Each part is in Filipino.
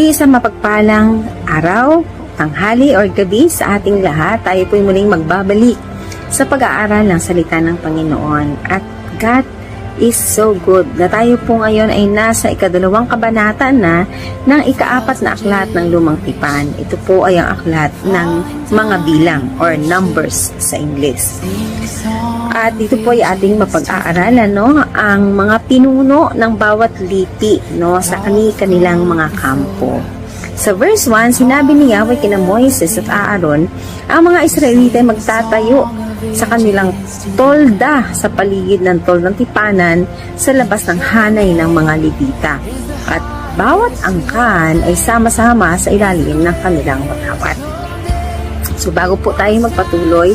Muli sa mapagpalang araw, tanghali or gabi sa ating lahat, tayo po'y muling magbabalik sa pag-aaral ng salita ng Panginoon. At God is so good na tayo po ngayon ay nasa ikadalawang kabanata na ng ikaapat na aklat ng Lumang Tipan. Ito po ay ang aklat ng mga bilang or numbers sa Ingles. At dito po ay ating mapag-aaralan no, ang mga pinuno ng bawat lipi no, sa kani-kanilang mga kampo. Sa verse 1, sinabi ni Yahweh kina Moises at Aaron, ang mga Israelita ay magtatayo sa kanilang tolda sa paligid ng toldang tipanan sa labas ng hanay ng mga Levita. At bawat angkan ay sama-sama sa ilalim ng kanilang matawat. So bago po tayo magpatuloy,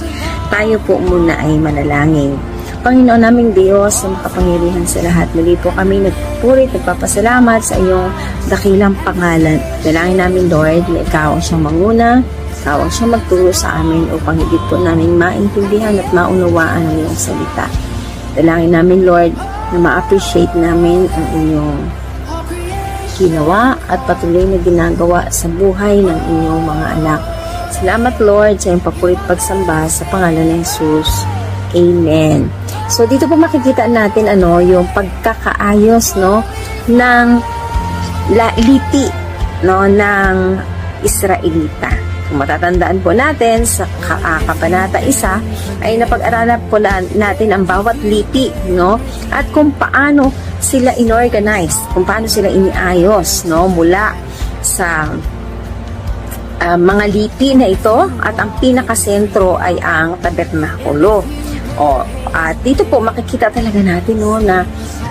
tayo po muna ay manalangin. Panginoon naming Diyos, sa makapangyarihan sa lahat, muli po kami nagpupurit, nagpapasalamat sa iyong dakilang pangalan. Dalangin namin, Lord, na ikaw ang siyang manguna, ikaw ang siyang magturo sa amin upang higit po namin maintindihan at maunawaan ang iyong salita. Dalangin namin, Lord, na ma-appreciate namin ang inyong ginawa at patuloy na ginagawa sa buhay ng inyong mga anak. Salamat Lord sa iyong papurit pagsamba sa pangalan ng Jesus. Amen. So dito po makikita natin ano yung pagkakaayos no ng la, lipi no ng Israelita. Kung matatandaan po natin sa ka, uh, kabanata isa ay napag-aralan po na, natin ang bawat lipi no at kung paano sila inorganize, kung paano sila iniayos no mula sa uh, mga lipi na ito at ang pinakasentro ay ang tabernakulo. O, at dito po makikita talaga natin no, na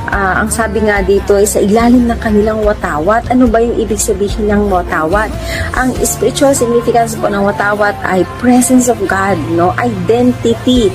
uh, ang sabi nga dito ay sa ilalim ng kanilang watawat. Ano ba yung ibig sabihin ng watawat? Ang spiritual significance po ng watawat ay presence of God, no? identity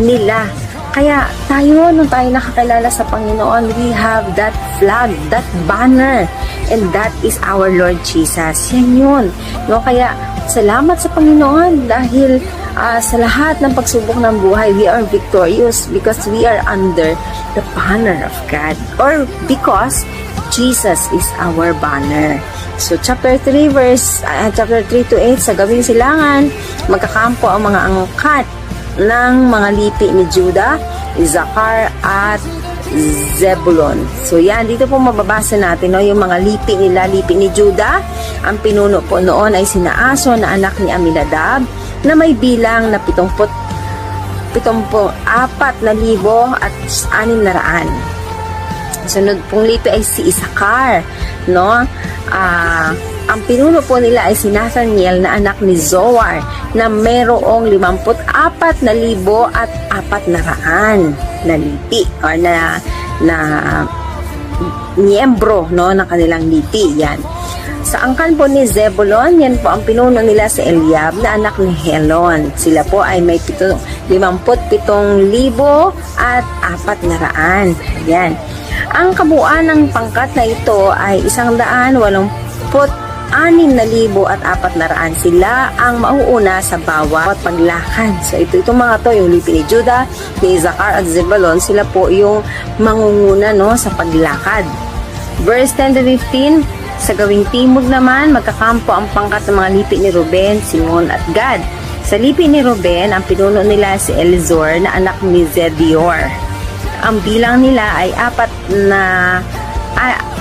nila. Kaya tayo, nung tayo nakakilala sa Panginoon, we have that flag, that banner, and that is our Lord Jesus. Yan yun. No? Kaya salamat sa Panginoon dahil uh, sa lahat ng pagsubok ng buhay, we are victorious because we are under the banner of God or because Jesus is our banner. So chapter 3 verse uh, chapter 3 to 8 sa gawing silangan magkakampo ang mga angkat ng mga lipi ni Judah, Isaacar at Zebulon. So yan, dito po mababasa natin no, yung mga lipi nila, lipi ni Judah. Ang pinuno po noon ay sinaaso na anak ni Aminadab na may bilang na 70 74 na libo at 6 na raan. Sunod pong lipi ay si Isakar, no? Ah, ang pinuno po nila ay si Nathaniel na anak ni Zoar na merong 54 na libo at 4 na lipi or na na miyembro no ng kanilang lipi yan. Sa angkan po ni Zebulon, yan po ang pinuno nila sa Eliab na anak ni Helon. Sila po ay may 57,000 at 4 na raan. Yan. Ang kabuuan ng pangkat na ito ay 180 anim na libo at apat na raan sila ang mauuna sa bawat paglakad. So ito itong mga to, yung lipi ni Judah, ni Zakar at Zebulon, sila po yung mangunguna no, sa paglakad. Verse 10 to 15, sa gawing timog naman, magkakampo ang pangkat ng mga lipi ni Ruben, Simon at Gad. Sa lipi ni Ruben, ang pinuno nila si Elizor na anak ni Zedior. Ang bilang nila ay apat na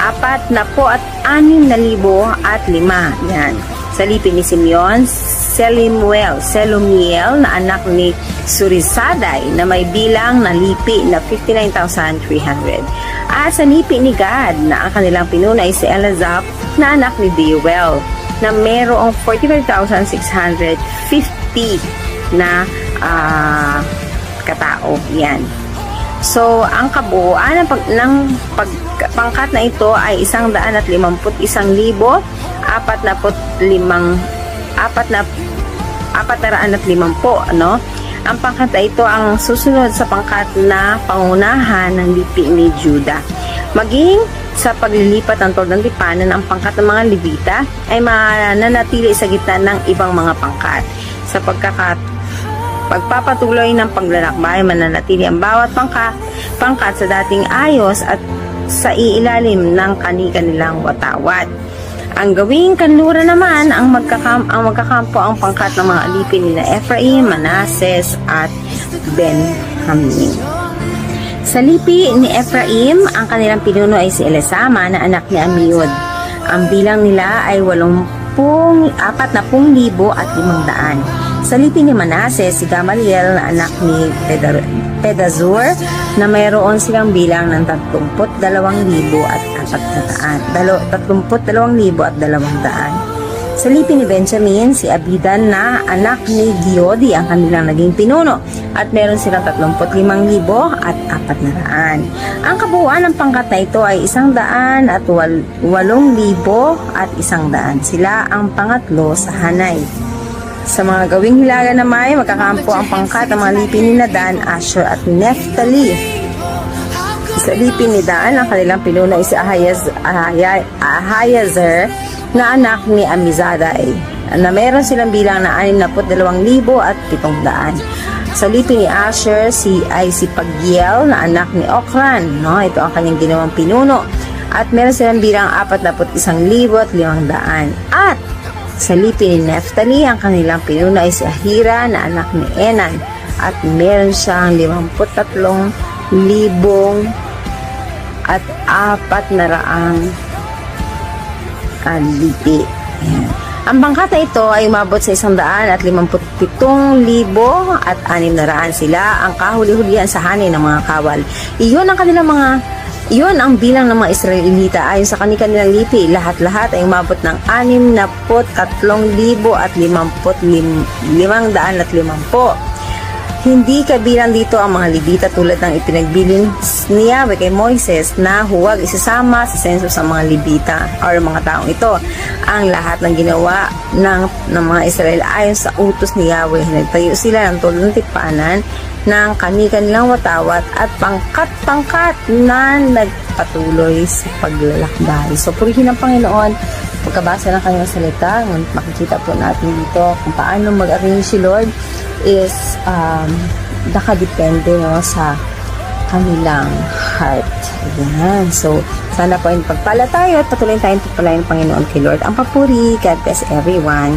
apat na po at anim na libo at lima. Yan. Sa lipi ni Simeon, Selimuel, Selumiel na anak ni Surisaday na may bilang na lipi na 59,300. At sa lipi ni Gad na ang kanilang pinuna ay si Elazaph na anak ni Deuel na merong 45,650 na uh, katao. Yan. So, ang kabuuan ng, pag, ng pag, pangkat na ito ay isang daan at limamput isang libo, apat na put limang, apat na, apat na raan at limampu, no? Ang pangkat na ito ang susunod sa pangkat na pangunahan ng lipi ni Juda. Maging sa paglilipat ng Tordang Lipanan, ang pangkat ng mga Levita ay mananatili sa gitna ng ibang mga pangkat. Sa pagkakat pagpapatuloy ng paglalakbay, mananatili ang bawat pangkat, pangkat sa dating ayos at sa iilalim ng kani-kanilang watawat. Ang gawing kanlura naman ang magkakam ang magkakampo ang pangkat ng mga alipin nila Ephraim, Manases at Benjamin. Sa lipi ni Ephraim, ang kanilang pinuno ay si Elisama na anak ni Amiud. Ang bilang nila ay 80 apat na pung libo at limang daan. Sa lipi ni Manase, si Gamaliel na anak ni Pedazur na mayroon silang bilang ng 32,000 at apat na daan. Dalo, 32,000 at dalawang daan. Sa lipi ni Benjamin, si Abidan na anak ni Giodi ang kanilang naging pinuno at meron silang 35,000 at 400. Ang kabuuan ng pangkat na ito ay isang daan at wal, 8,000 at isang daan. Sila ang pangatlo sa Hanay. Sa mga gawing hilaga naman, magkakampo ang pangkat ng mga lipi ni Dan, Asher at Neftali. Sa lipi ni Dan, ang kanilang pinuno ay si Ahayaz, Ahaya, Ahayazer na anak ni Amizaday na meron silang bilang na 62,000 at 700. Sa lipi ni Asher, si, ay si Pagiel na anak ni Okran. No? Ito ang kanyang ginawang pinuno. At meron silang bilang 41,000 at 500. At sa lipi ni Neftali, ang kanilang pinuno ay si Ahira na anak ni Enan. At meron siyang 53,000 at apat na raang kalipi. Ayan. Ang bangkat na ito ay umabot sa isang daan at 57,000 at anim na raan sila ang kahuli-hulihan sa hanay ng mga kawal. Iyon ang kanilang mga iyon ang bilang ng mga Israelita ayon sa kanilang lipi. Lahat-lahat ay umabot ng 63,000 at 55,500 at 50. Hindi kabilang dito ang mga Levita tulad ng ipinagbilin ni Yahweh kay Moises na huwag isasama sa sensus ng mga Levita or mga taong ito. Ang lahat ng ginawa ng, ng mga Israel ayon sa utos ni Yahweh. Nagtayo sila ng tulad ng tipanan ng kanilang watawat at pangkat-pangkat na nagpatuloy sa paglalakbay. So, purihin ang Panginoon pagkabasa ng kanyang salita, makikita po natin dito kung paano mag-arrange si Lord is um, nakadepende no, sa kanilang heart. Ayan. So, sana po ay pagpala tayo at patuloy tayong pagpalain ng Panginoon kay Lord. Ang papuri. God bless everyone.